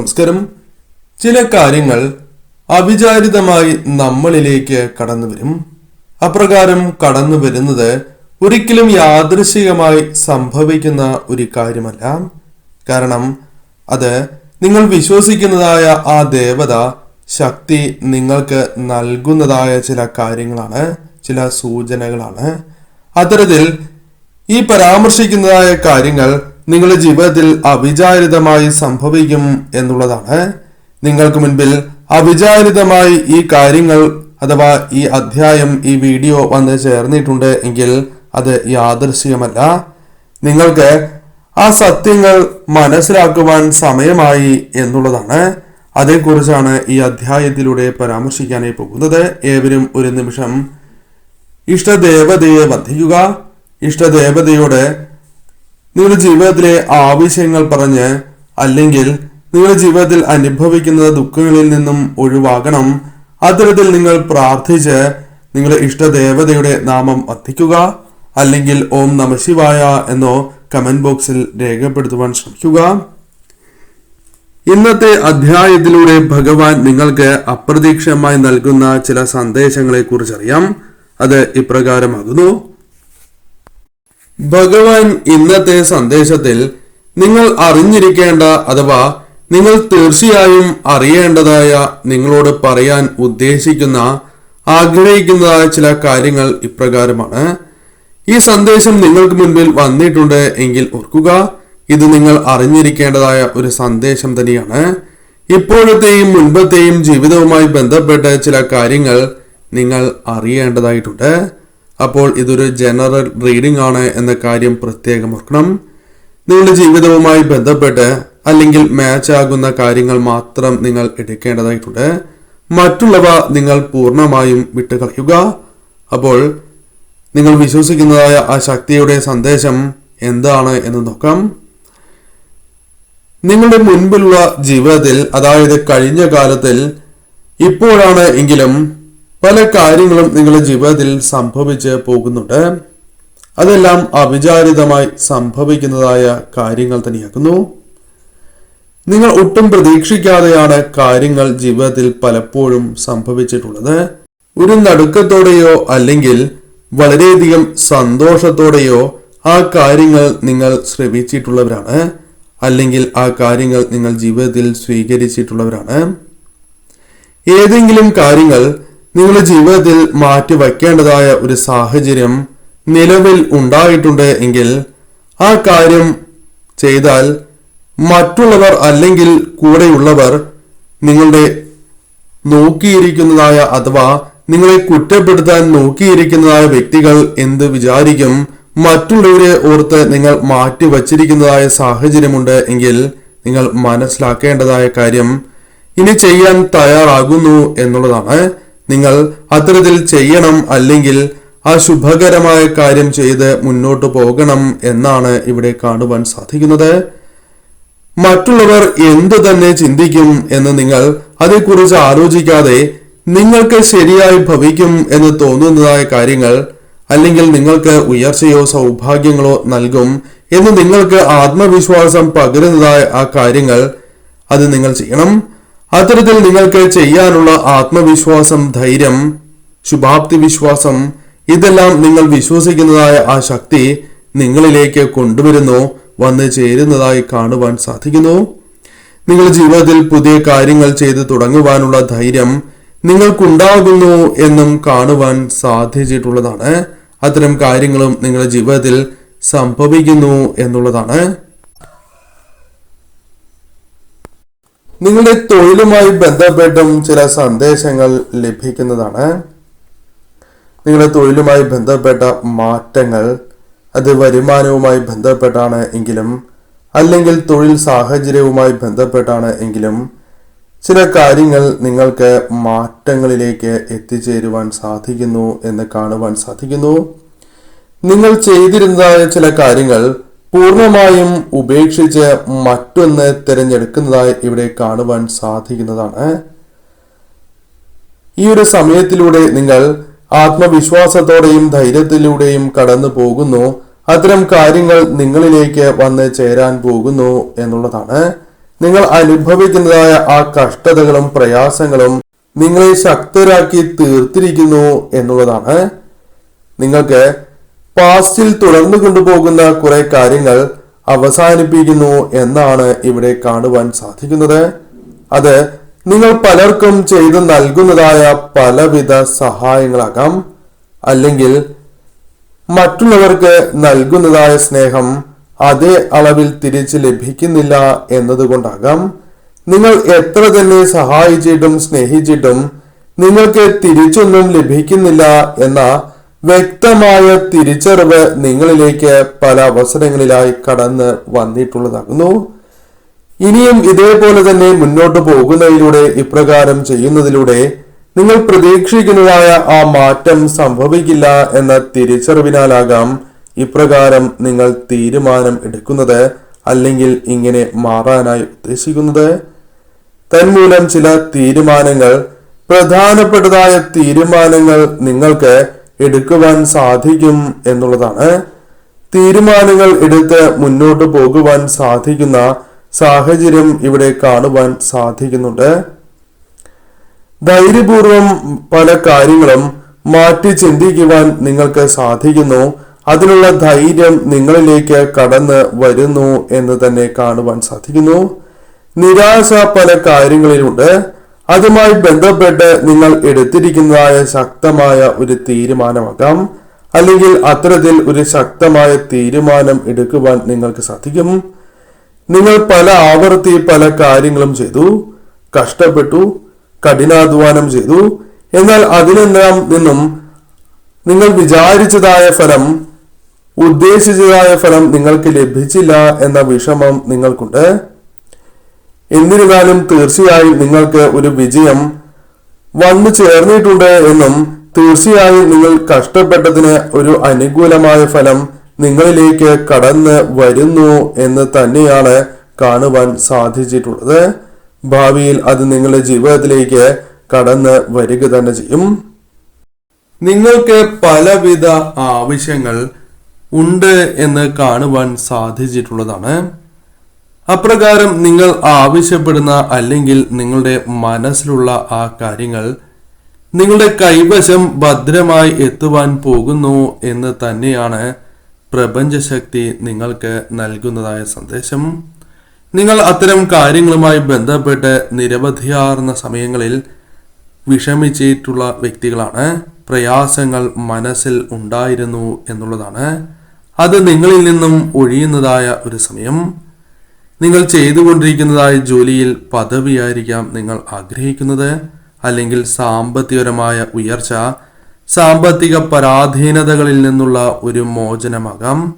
നമസ്കാരം. ചില കാര്യങ്ങൾ അവിചാരിതമായി നമ്മളിലേക്ക് കടന്നു വരും. അപ്രകാരം കടന്നു വരുന്നത് ഒരിക്കലും യാദൃശികമായി സംഭവിക്കുന്ന ഒരു കാര്യമല്ല. കാരണം അത് നിങ്ങൾ വിശ്വസിക്കുന്നതായ ആ ദേവത ശക്തി നിങ്ങൾക്ക് നൽകുന്നതായ ചില കാര്യങ്ങളാണ് ചില സൂചനകളാണ്. അത്തരത്തിൽ ഈ പരാമർശിക്കുന്നതായ കാര്യങ്ങൾ നിങ്ങളുടെ ജീവിതത്തിൽ അവിചാരിതമായി സംഭവിക്കും എന്നുള്ളതാണ്. നിങ്ങൾക്ക് മുൻപിൽ അവിചാരിതമായി ഈ കാര്യങ്ങൾ അഥവാ ഈ അധ്യായം ഈ വീഡിയോ വന്ന് ചേർന്നിട്ടുണ്ട് എങ്കിൽ അത് യാദൃശ്യമല്ല നിങ്ങൾക്ക് ആ സത്യങ്ങൾ മനസ്സിലാക്കുവാൻ സമയമായി എന്നുള്ളതാണ്. അതേക്കുറിച്ചാണ് ഈ അധ്യായത്തിലൂടെ പരാമർശിക്കാനായി പോകുന്നത്. ഏവരും ഒരു നിമിഷം ഇഷ്ടദേവതയെ വധിക്കുക ഇഷ്ടദേവതയോട് നിങ്ങളുടെ ജീവിതത്തിലെ ആവശ്യങ്ങൾ പറഞ്ഞ് അല്ലെങ്കിൽ നിങ്ങളുടെ ജീവിതത്തിൽ അനുഭവിക്കുന്ന ദുഃഖങ്ങളിൽ നിന്നും ഒഴിവാകണം. അത്തരത്തിൽ നിങ്ങൾ പ്രാർത്ഥിച്ച് നിങ്ങളുടെ ഇഷ്ടദേവതയുടെ നാമം വർദ്ധിക്കുക അല്ലെങ്കിൽ ഓം നമശിവായ എന്നോ കമന്റ് ബോക്സിൽ രേഖപ്പെടുത്തുവാൻ ശ്രമിക്കുക. ഇന്നത്തെ അധ്യായത്തിലൂടെ ഭഗവാൻ നിങ്ങൾക്ക് അപ്രതീക്ഷിതമായി നൽകുന്ന ചില സന്ദേശങ്ങളെ കുറിച്ചറിയാം അത് ഇപ്രകാരമാകുന്നു. ഭഗവാൻ ഇന്നത്തെ സന്ദേശത്തിൽ നിങ്ങൾ അറിഞ്ഞിരിക്കേണ്ട അഥവാ നിങ്ങൾ തീർച്ചയായും അറിയേണ്ടതായ നിങ്ങളോട് പറയാൻ ഉദ്ദേശിക്കുന്ന ആഗ്രഹിക്കുന്നതായ ചില കാര്യങ്ങൾ ഇപ്രകാരമാണ്. ഈ സന്ദേശം നിങ്ങൾക്ക് മുൻപിൽ വന്നിട്ടുണ്ട് എങ്കിൽ ഓർക്കുക ഇത് നിങ്ങൾ അറിഞ്ഞിരിക്കേണ്ടതായ ഒരു സന്ദേശം തന്നെയാണ്. ഇപ്പോഴത്തെയും മുൻപത്തെയും ജീവിതവുമായി ബന്ധപ്പെട്ട ചില കാര്യങ്ങൾ നിങ്ങൾ അറിയേണ്ടതായിട്ടുണ്ട്. അപ്പോൾ ഇതൊരു ജനറൽ റീഡിംഗ് ആണ് എന്ന കാര്യം പ്രത്യേകം ഓർക്കണം. നിങ്ങളുടെ ജീവിതവുമായി ബന്ധപ്പെട്ട് അല്ലെങ്കിൽ മാച്ച് ആകുന്ന കാര്യങ്ങൾ മാത്രം നിങ്ങൾ എടുക്കേണ്ടതായിട്ടുണ്ട്. മറ്റുള്ളവ നിങ്ങൾ പൂർണമായും വിട്ടുകളയുക. അപ്പോൾ നിങ്ങൾ വിശ്വസിക്കുന്നതായ ആ ശക്തിയുടെ സന്ദേശം എന്താണ് എന്ന് നോക്കാം. നിങ്ങളുടെ മുൻപിലുള്ള ജീവിതത്തിൽ അതായത് കഴിഞ്ഞ കാലത്തിൽ ഇപ്പോഴാണ് എങ്കിലും പല കാര്യങ്ങളും നിങ്ങളുടെ ജീവിതത്തിൽ സംഭവിച്ച് പോകുന്നുണ്ട്. അതെല്ലാം അവിചാരിതമായി സംഭവിക്കുന്നതായ കാര്യങ്ങൾ തന്നെയാക്കുന്നു. നിങ്ങൾ ഒട്ടും പ്രതീക്ഷിക്കാതെയാണ് കാര്യങ്ങൾ ജീവിതത്തിൽ പലപ്പോഴും സംഭവിച്ചിട്ടുള്ളത്. ഒരു നടുക്കത്തോടെയോ അല്ലെങ്കിൽ വളരെയധികം സന്തോഷത്തോടെയോ ആ കാര്യങ്ങൾ നിങ്ങൾ ശ്രമിച്ചിട്ടുള്ളവരാണ്. അല്ലെങ്കിൽ ആ കാര്യങ്ങൾ നിങ്ങൾ ജീവിതത്തിൽ സ്വീകരിച്ചിട്ടുള്ളവരാണ്. ഏതെങ്കിലും കാര്യങ്ങൾ നിങ്ങളുടെ ജീവിതത്തിൽ മാറ്റി വയ്ക്കേണ്ടതായ ഒരു സാഹചര്യം നിലവിൽ ഉണ്ടായിട്ടുണ്ട് എങ്കിൽ ആ കാര്യം ചെയ്താൽ മറ്റുള്ളവർ അല്ലെങ്കിൽ കൂടെയുള്ളവർ നിങ്ങളുടെ നോക്കിയിരിക്കുന്നതായ അഥവാ നിങ്ങളെ കുറ്റപ്പെടുത്താൻ നോക്കിയിരിക്കുന്നതായ വ്യക്തികൾ എന്ത് വിചാരിക്കും? മറ്റുള്ളവരെ ഓർത്ത് നിങ്ങൾ മാറ്റി വച്ചിരിക്കുന്നതായ സാഹചര്യമുണ്ട് എങ്കിൽ നിങ്ങൾ മനസ്സിലാക്കേണ്ടതായ കാര്യം ഇനി ചെയ്യാൻ തയ്യാറാകുന്നു എന്നുള്ളതാണ്. നിങ്ങൾ അത്തരത്തിൽ ചെയ്യണം അല്ലെങ്കിൽ ആ ശുഭകരമായ കാര്യം ചെയ്ത് മുന്നോട്ട് പോകണം എന്നാണ് ഇവിടെ കാണുവാൻ സാധിക്കുന്നത്. മറ്റുള്ളവർ എന്തു തന്നെ ചിന്തിക്കും എന്ന് നിങ്ങൾ അതേക്കുറിച്ച് ആലോചിക്കാതെ നിങ്ങൾക്ക് ശരിയായി ഭവിക്കും എന്ന് തോന്നുന്നതായ കാര്യങ്ങൾ അല്ലെങ്കിൽ നിങ്ങൾക്ക് ഉയർച്ചയോ സൗഭാഗ്യങ്ങളോ നൽകും എന്ന് നിങ്ങൾക്ക് ആത്മവിശ്വാസം പകരുന്നതായ ആ കാര്യങ്ങൾ അത് നിങ്ങൾ ചെയ്യണം. അത്തരത്തിൽ നിങ്ങൾക്ക് ചെയ്യാനുള്ള ആത്മവിശ്വാസം ധൈര്യം ശുഭാപ്തി വിശ്വാസം ഇതെല്ലാം നിങ്ങൾ വിശ്വസിക്കുന്നതായ ആ ശക്തി നിങ്ങളിലേക്ക് കൊണ്ടുവരുന്നു വന്ന് ചേരുന്നതായി കാണുവാൻ സാധിക്കുന്നു. നിങ്ങളുടെ ജീവിതത്തിൽ പുതിയ കാര്യങ്ങൾ ചെയ്ത് തുടങ്ങുവാനുള്ള ധൈര്യം നിങ്ങൾക്കുണ്ടാകുന്നു എന്നും കാണുവാൻ സാധിച്ചിട്ടുള്ളതാണ്. അത്തരം കാര്യങ്ങളും നിങ്ങളുടെ ജീവിതത്തിൽ സംഭവിക്കുന്നു എന്നുള്ളതാണ്. നിങ്ങളുടെ തൊഴിലുമായി ബന്ധപ്പെട്ടും ചില സന്ദേശങ്ങൾ ലഭിക്കുന്നതാണ്. നിങ്ങളുടെ തൊഴിലുമായി ബന്ധപ്പെട്ട മാറ്റങ്ങൾ അത് വരുമാനവുമായി ബന്ധപ്പെട്ടാണ് എങ്കിലും അല്ലെങ്കിൽ തൊഴിൽ സാഹചര്യവുമായി ബന്ധപ്പെട്ടാണ് എങ്കിലും ചില കാര്യങ്ങൾ നിങ്ങൾക്ക് മാറ്റങ്ങളിലേക്ക് എത്തിച്ചേരുവാൻ സാധിക്കുന്നു എന്ന് കാണുവാൻ സാധിക്കുന്നു. നിങ്ങൾ ചെയ്തിരുന്ന ചില കാര്യങ്ങൾ പൂർണമായും ഉപേക്ഷിച്ച് മറ്റൊന്ന് തിരഞ്ഞെടുക്കുന്നതായി ഇവിടെ കാണുവാൻ സാധിക്കുന്നതാണ്. ഈ ഒരു സമയത്തിലൂടെ നിങ്ങൾ ആത്മവിശ്വാസത്തോടെയും ധൈര്യത്തിലൂടെയും കടന്നു പോകുന്നു. അത്തരം കാര്യങ്ങൾ നിങ്ങളിലേക്ക് വന്ന് ചേരാൻ പോകുന്നു എന്നുള്ളതാണ്. നിങ്ങൾ അനുഭവിക്കുന്നതായ ആ കഷ്ടതകളും പ്രയാസങ്ങളും നിങ്ങളെ ശക്തരാക്കി തീർത്തിരിക്കുന്നു എന്നുള്ളതാണ്. നിങ്ങൾക്ക് പാസ്റ്റിൽ തുടർന്നു കൊണ്ടുപോകുന്ന കുറെ കാര്യങ്ങൾ അവസാനിപ്പിക്കുന്നു എന്നാണ് ഇവിടെ കാണുവാൻ സാധിക്കുന്നത്. അത് നിങ്ങൾ പലർക്കും ചെയ്തു നൽകുന്നതായ പലവിധ സഹായങ്ങളാകാം. അല്ലെങ്കിൽ മറ്റുള്ളവർക്ക് നൽകുന്നതായ സ്നേഹം അതേ അളവിൽ തിരിച്ച് ലഭിക്കുന്നില്ല എന്നതുകൊണ്ടാകാം. നിങ്ങൾ എത്ര തന്നെ സഹായിച്ചിട്ടും സ്നേഹിച്ചിട്ടും നിങ്ങൾക്ക് തിരിച്ചൊന്നും ലഭിക്കുന്നില്ല എന്ന വ്യക്തമായ തിരിച്ചറിവ് നിങ്ങളിലേക്ക് പല അവസരങ്ങളിലായി കടന്ന് വന്നിട്ടുള്ളതാകുന്നു. ഇനിയും ഇതേപോലെ തന്നെ മുന്നോട്ട് പോകുന്നതിലൂടെ ഇപ്രകാരം ചെയ്യുന്നതിലൂടെ നിങ്ങൾ പ്രതീക്ഷിക്കുന്നതായ ആ മാറ്റം സംഭവിക്കില്ല എന്ന തിരിച്ചറിവിനാലാകാം ഇപ്രകാരം നിങ്ങൾ തീരുമാനം എടുക്കുന്നത് അല്ലെങ്കിൽ ഇങ്ങനെ മാറാനായി ഉദ്ദേശിക്കുന്നത്. തന്മൂലം ചില തീരുമാനങ്ങൾ പ്രധാനപ്പെട്ടതായ തീരുമാനങ്ങൾ നിങ്ങൾക്ക് എടുക്കുവാൻ സാധിക്കും എന്നുള്ളതാണ്. തീരുമാനങ്ങൾ എടുത്ത് മുന്നോട്ട് പോകുവാൻ സാധിക്കുന്ന സാഹചര്യം ഇവിടെ കാണുവാൻ സാധിക്കുന്നുണ്ട്. ധൈര്യപൂർവം പല കാര്യങ്ങളും മാറ്റി ചിന്തിക്കുവാൻ നിങ്ങൾക്ക് സാധിക്കുന്നു. അതിനുള്ള ധൈര്യം നിങ്ങളിലേക്ക് കടന്ന് വരുന്നു എന്ന് തന്നെ കാണുവാൻ സാധിക്കുന്നു. നിരാശ പല കാര്യങ്ങളിലുണ്ട്. അതുമായി ബന്ധപ്പെട്ട് നിങ്ങൾ എടുത്തിരിക്കുന്നതായ ശക്തമായ ഒരു തീരുമാനമാകാം. അല്ലെങ്കിൽ അത്തരത്തിൽ ഒരു ശക്തമായ തീരുമാനം എടുക്കുവാൻ നിങ്ങൾക്ക് സാധിക്കും. നിങ്ങൾ പല ആവർത്തി പല കാര്യങ്ങളും ചെയ്തു കഷ്ടപ്പെട്ടു കഠിനാധ്വാനം ചെയ്തു. എന്നാൽ അതിനെല്ലാം നിന്നും നിങ്ങൾ വിചാരിച്ചതായ ഫലം ഉദ്ദേശിച്ചതായ ഫലം നിങ്ങൾക്ക് ലഭിച്ചില്ല എന്ന വിഷമം നിങ്ങൾക്കുണ്ട്. എന്നിരുന്നാലും തീർച്ചയായും നിങ്ങൾക്ക് ഒരു വിജയം വന്നു ചേർന്നിട്ടുണ്ട് എന്നും തീർച്ചയായും നിങ്ങൾ കഷ്ടപ്പെട്ടതിന് ഒരു അനുകൂലമായ ഫലം നിങ്ങളിലേക്ക് കടന്ന് വരുന്നു എന്ന് തന്നെയാണ് കാണുവാൻ സാധിച്ചിട്ടുള്ളത്. ഭാവിയിൽ അത് നിങ്ങളുടെ ജീവിതത്തിലേക്ക് കടന്ന് വരിക തന്നെ ചെയ്യും. നിങ്ങൾക്ക് പലവിധ ആവശ്യങ്ങൾ ഉണ്ട് എന്ന് കാണുവാൻ സാധിച്ചിട്ടുള്ളതാണ്. അപ്രകാരം നിങ്ങൾ ആവശ്യപ്പെടുന്ന അല്ലെങ്കിൽ നിങ്ങളുടെ മനസ്സിലുള്ള ആ കാര്യങ്ങൾ നിങ്ങളുടെ കൈവശം ഭദ്രമായി എത്തുവാൻ പോകുന്നു എന്ന് തന്നെയാണ് പ്രപഞ്ചശക്തി നിങ്ങൾക്ക് നൽകുന്നതായ സന്ദേശം. നിങ്ങൾ അത്തരം കാര്യങ്ങളുമായി ബന്ധപ്പെട്ട് നിരവധിയാർന്ന സമയങ്ങളിൽ വിഷമിച്ചിട്ടുള്ള വ്യക്തികളാണ്. പ്രയാസങ്ങൾ മനസ്സിൽ ഉണ്ടായിരുന്നു എന്നുള്ളതാണ്. അത് നിങ്ങളിൽ നിന്നും ഒഴിയുന്നതായ ഒരു സമയം. നിങ്ങൾ ചെയ്തുകൊണ്ടിരിക്കുന്നതായ ജോലിയിൽ പദവിയായിരിക്കാം നിങ്ങൾ ആഗ്രഹിക്കുന്നത്. അല്ലെങ്കിൽ സാമ്പത്തികപരമായ ഉയർച്ച സാമ്പത്തിക പരാധീനതകളിൽ നിന്നുള്ള ഒരു മോചനമാകാം.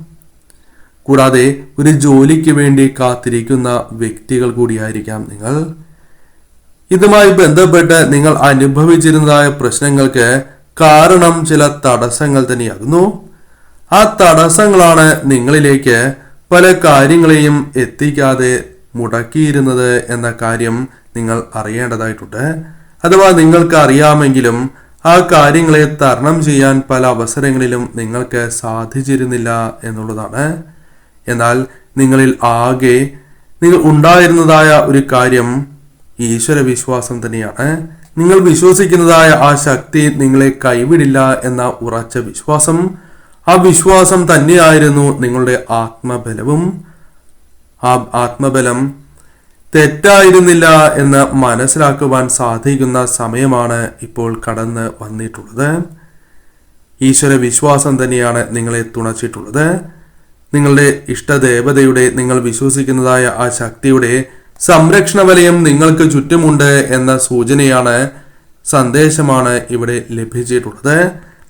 കൂടാതെ ഒരു ജോലിക്ക് വേണ്ടി കാത്തിരിക്കുന്ന വ്യക്തികൾ കൂടിയായിരിക്കാം നിങ്ങൾ. ഇതുമായി ബന്ധപ്പെട്ട് നിങ്ങൾ അനുഭവിച്ചിരുന്നതായ പ്രശ്നങ്ങൾക്ക് കാരണം ചില തടസ്സങ്ങൾ തന്നെയാകുന്നു. ആ തടസ്സങ്ങളാണ് നിങ്ങളിലേക്ക് പല കാര്യങ്ങളെയും എത്തിക്കാതെ മുടക്കിയിരുന്നത് എന്ന കാര്യം നിങ്ങൾ അറിയേണ്ടതായിട്ടുണ്ട്. അഥവാ നിങ്ങൾക്ക് അറിയാമെങ്കിലും ആ കാര്യങ്ങളെ തരണം ചെയ്യാൻ പല അവസരങ്ങളിലും നിങ്ങൾക്ക് സാധിച്ചിരുന്നില്ല എന്നുള്ളതാണ്. എന്നാൽ നിങ്ങളിൽ ആകെ നിങ്ങൾ ഉണ്ടായിരുന്നതായ ഒരു കാര്യം ഈശ്വര വിശ്വാസം തന്നെയാണ്. നിങ്ങൾ വിശ്വസിക്കുന്നതായ ആ ശക്തി നിങ്ങളെ കൈവിടില്ല എന്ന ഉറച്ച വിശ്വാസം ആ വിശ്വാസം തന്നെയായിരുന്നു നിങ്ങളുടെ ആത്മബലവും. ആ ആത്മബലം തെറ്റായിരുന്നില്ല എന്ന് മനസ്സിലാക്കുവാൻ സാധിക്കുന്ന സമയമാണ് ഇപ്പോൾ കടന്ന് വന്നിട്ടുള്ളത്. ഈശ്വര വിശ്വാസം തന്നെയാണ് നിങ്ങളെ തുണച്ചിട്ടുള്ളത്. നിങ്ങളുടെ ഇഷ്ടദേവതയുടെ നിങ്ങൾ വിശ്വസിക്കുന്നതായ ആ ശക്തിയുടെ സംരക്ഷണ വലയം നിങ്ങൾക്ക് ചുറ്റുമുണ്ട് എന്ന സൂചനയാണ് സന്ദേശമാണ് ഇവിടെ ലഭിച്ചിട്ടുള്ളത്.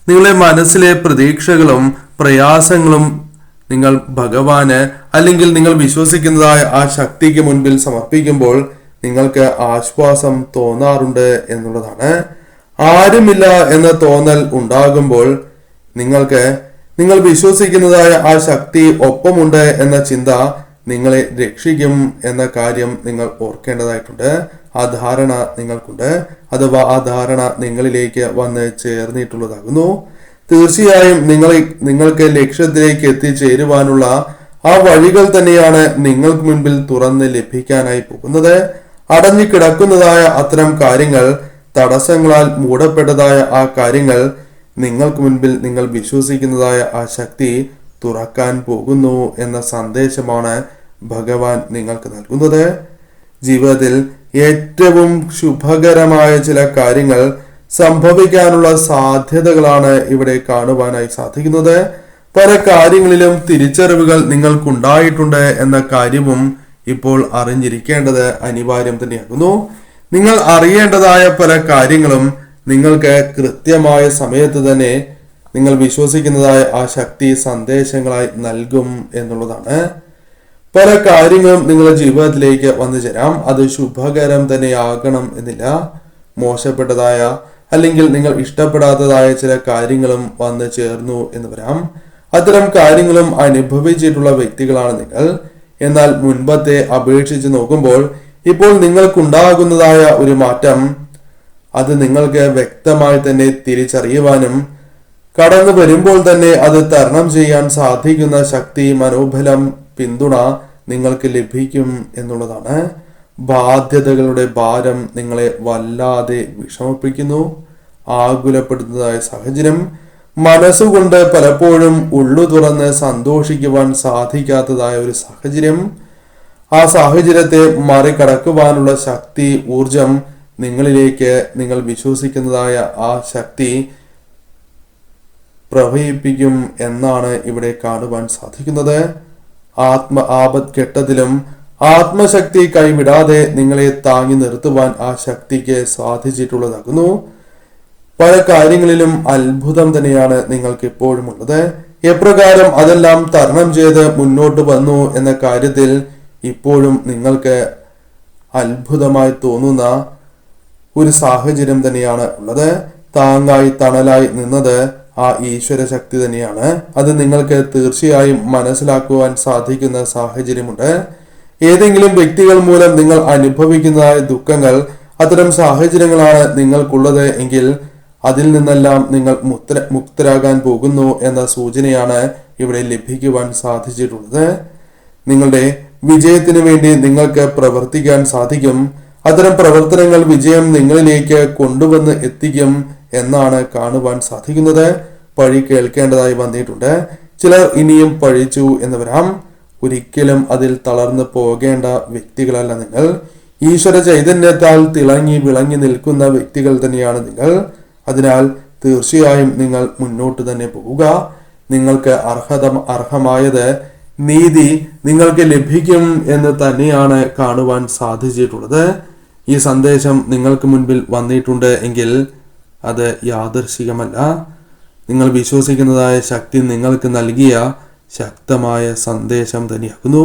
നിങ്ങളുടെ മനസ്സിലെ പ്രതീക്ഷകളും പ്രയാസങ്ങളും നിങ്ങൾ ഭഗവാന് അല്ലെങ്കിൽ നിങ്ങൾ വിശ്വസിക്കുന്നതായ ആ ശക്തിക്ക് മുൻപിൽ സമർപ്പിക്കുമ്പോൾ നിങ്ങൾക്ക് ആശ്വാസം തോന്നാറുണ്ട് എന്നുള്ളതാണ്. ആരുമില്ല എന്ന തോന്നൽ ഉണ്ടാകുമ്പോൾ നിങ്ങൾക്ക് നിങ്ങൾ വിശ്വസിക്കുന്നതായ ആ ശക്തി ഒപ്പമുണ്ട് എന്ന ചിന്ത നിങ്ങളെ രക്ഷിക്കും എന്ന കാര്യം നിങ്ങൾ ഓർക്കേണ്ടതായിട്ടുണ്ട്. ആ ധാരണ നിങ്ങൾക്കുണ്ട്. അഥവാ ആ ധാരണ നിങ്ങളിലേക്ക് വന്ന് ചേർന്നിട്ടുള്ളതാകുന്നു. തീർച്ചയായും നിങ്ങളെ നിങ്ങൾക്ക് ലക്ഷ്യത്തിലേക്ക് എത്തിച്ചേരുവാനുള്ള ആ വഴികൾ തന്നെയാണ് നിങ്ങൾക്ക് മുൻപിൽ തുറന്ന് ലഭിക്കാനായി പോകുന്നത്. അടഞ്ഞു കിടക്കുന്നതായ അത്തരം കാര്യങ്ങൾ തടസ്സങ്ങളാൽ മൂടപ്പെട്ടതായ ആ കാര്യങ്ങൾ നിങ്ങൾക്ക് മുൻപിൽ നിങ്ങൾ വിശ്വസിക്കുന്നതായ ആ ശക്തി തുറക്കാൻ പോകുന്നു എന്ന സന്ദേശമാണ് ഭഗവാൻ നിങ്ങൾക്ക് നൽകുന്നത്. ജീവിതത്തിൽ ഏറ്റവും ശുഭകരമായ ചില കാര്യങ്ങൾ സംഭവിക്കാനുള്ള സാധ്യതകളാണ് ഇവിടെ കാണുവാനായി സാധിക്കുന്നത്. പല കാര്യങ്ങളിലും തിരിച്ചറിവുകൾ നിങ്ങൾക്കുണ്ടായിട്ടുണ്ട് എന്ന കാര്യവും ഇപ്പോൾ അറിഞ്ഞിരിക്കേണ്ടത് അനിവാര്യം തന്നെയാകുന്നു. നിങ്ങൾ അറിയേണ്ടതായ പല കാര്യങ്ങളും നിങ്ങൾക്ക് കൃത്യമായ സമയത്ത് തന്നെ നിങ്ങൾ വിശ്വസിക്കുന്നതായ ആ ശക്തി സന്ദേശങ്ങളായി നൽകും എന്നുള്ളതാണ്. പല കാര്യങ്ങളും നിങ്ങളുടെ ജീവിതത്തിലേക്ക് വന്നു ചേരാം. അത് ശുഭകരം തന്നെയാകണം എന്നില്ല. മോശപ്പെട്ടതായ അല്ലെങ്കിൽ നിങ്ങൾ ഇഷ്ടപ്പെടാത്തതായ ചില കാര്യങ്ങളും വന്നു ചേർന്നു എന്ന് വരാം. അത്തരം കാര്യങ്ങളും അനുഭവിച്ചിട്ടുള്ള വ്യക്തികളാണ് നിങ്ങൾ. എന്നാൽ മുൻപത്തെ അപേക്ഷിച്ച് നോക്കുമ്പോൾ ഇപ്പോൾ നിങ്ങൾക്കുണ്ടാകുന്നതായ ഒരു മാറ്റം അത് നിങ്ങൾക്ക് വ്യക്തമായി തന്നെ തിരിച്ചറിയുവാനും കടന്നു വരുമ്പോൾ തന്നെ അത് തരണം ചെയ്യാൻ സാധിക്കുന്ന ശക്തി മനോബലം പിന്തുണ നിങ്ങൾക്ക് ലഭിക്കും എന്നുള്ളതാണ്. ബാധ്യതകളുടെ ഭാരം നിങ്ങളെ വല്ലാതെ വിഷമിപ്പിക്കുന്നു. ആകുലപ്പെടുന്നതായ സാഹചര്യം മനസ്സുകൊണ്ട് പലപ്പോഴും ഉള്ളു തുറന്ന് സന്തോഷിക്കുവാൻ സാധിക്കാത്തതായ ഒരു സാഹചര്യം. ആ സാഹചര്യത്തെ മറികടക്കുവാനുള്ള ശക്തി ഊർജം നിങ്ങളിലേക്ക് നിങ്ങൾ വിശ്വസിക്കുന്നതായ ആ ശക്തി പ്രവഹിപ്പിക്കും എന്നാണ് ഇവിടെ കാണുവാൻ സാധിക്കുന്നത്. ആത്മ ആപത് ഘട്ടത്തിലും ആത്മശക്തി കൈവിടാതെ നിങ്ങളെ താങ്ങി നിർത്തുവാൻ ആ ശക്തിക്ക് സാധിച്ചിട്ടുള്ളതാകുന്നു. പല കാര്യങ്ങളിലും അത്ഭുതം തന്നെയാണ് നിങ്ങൾക്ക് ഇപ്പോഴും ഉള്ളത് എപ്രകാരം അതെല്ലാം തരണം ചെയ്ത് മുന്നോട്ട് വന്നു എന്ന കാര്യത്തിൽ ഇപ്പോഴും നിങ്ങൾക്ക് അത്ഭുതമായി തോന്നുന്ന ഒരു സാഹചര്യം തന്നെയാണ് ഉള്ളത്. താങ്ങായി തണലായി നിന്നത് ആ ഈശ്വര ശക്തി തന്നെയാണ്. അത് നിങ്ങൾക്ക് തീർച്ചയായും മനസ്സിലാക്കുവാൻ സാധിക്കുന്ന സാഹചര്യമുണ്ട്. ഏതെങ്കിലും വ്യക്തികൾ മൂലം നിങ്ങൾ അനുഭവിക്കുന്നതായ ദുഃഖങ്ങൾ അത്തരം സാഹചര്യങ്ങളാണ് നിങ്ങൾക്കുള്ളത് എങ്കിൽ അതിൽ നിന്നെല്ലാം നിങ്ങൾ മുക്ത മുക്തരാകാൻ പോകുന്നു എന്ന സൂചനയാണ് ഇവിടെ ലഭിക്കുവാൻ സാധിച്ചിട്ടുള്ളത്. നിങ്ങളുടെ വിജയത്തിന് വേണ്ടി നിങ്ങൾക്ക് പ്രവർത്തിക്കാൻ സാധിക്കും. അത്തരം പ്രവർത്തനങ്ങൾ വിജയം നിങ്ങളിലേക്ക് കൊണ്ടുവന്ന് എത്തിക്കും. എന്നാണ് കാണുവാൻ സാധിക്കുന്നത്. പഴി കേൾക്കേണ്ടതായി വന്നിട്ടുണ്ട്. ചിലർ ഇനിയും പഴിച്ചു എന്ന് വരാം ഒരിക്കലും അതിൽ തളർന്നു പോകേണ്ട വ്യക്തികളല്ല നിങ്ങൾ. ഈശ്വര ചൈതന്യത്താൽ തിളങ്ങി വിളങ്ങി നിൽക്കുന്ന വ്യക്തികൾ തന്നെയാണ് നിങ്ങൾ. അതിനാൽ തീർച്ചയായും നിങ്ങൾ മുന്നോട്ട് തന്നെ പോവുക. നിങ്ങൾക്ക് അർഹത അർഹമായത് നീതി നിങ്ങൾക്ക് ലഭിക്കും എന്ന് തന്നെയാണ് കാണുവാൻ സാധിച്ചിട്ടുള്ളത്. ഈ സന്ദേശം നിങ്ങൾക്ക് മുൻപിൽ വന്നിട്ടുണ്ട് എങ്കിൽ അത് യാദർശികമല്ല നിങ്ങൾ വിശ്വസിക്കുന്നതായ ശക്തി നിങ്ങൾക്ക് നൽകിയ ശക്തമായ സന്ദേശം തന്നെയാകുന്നു.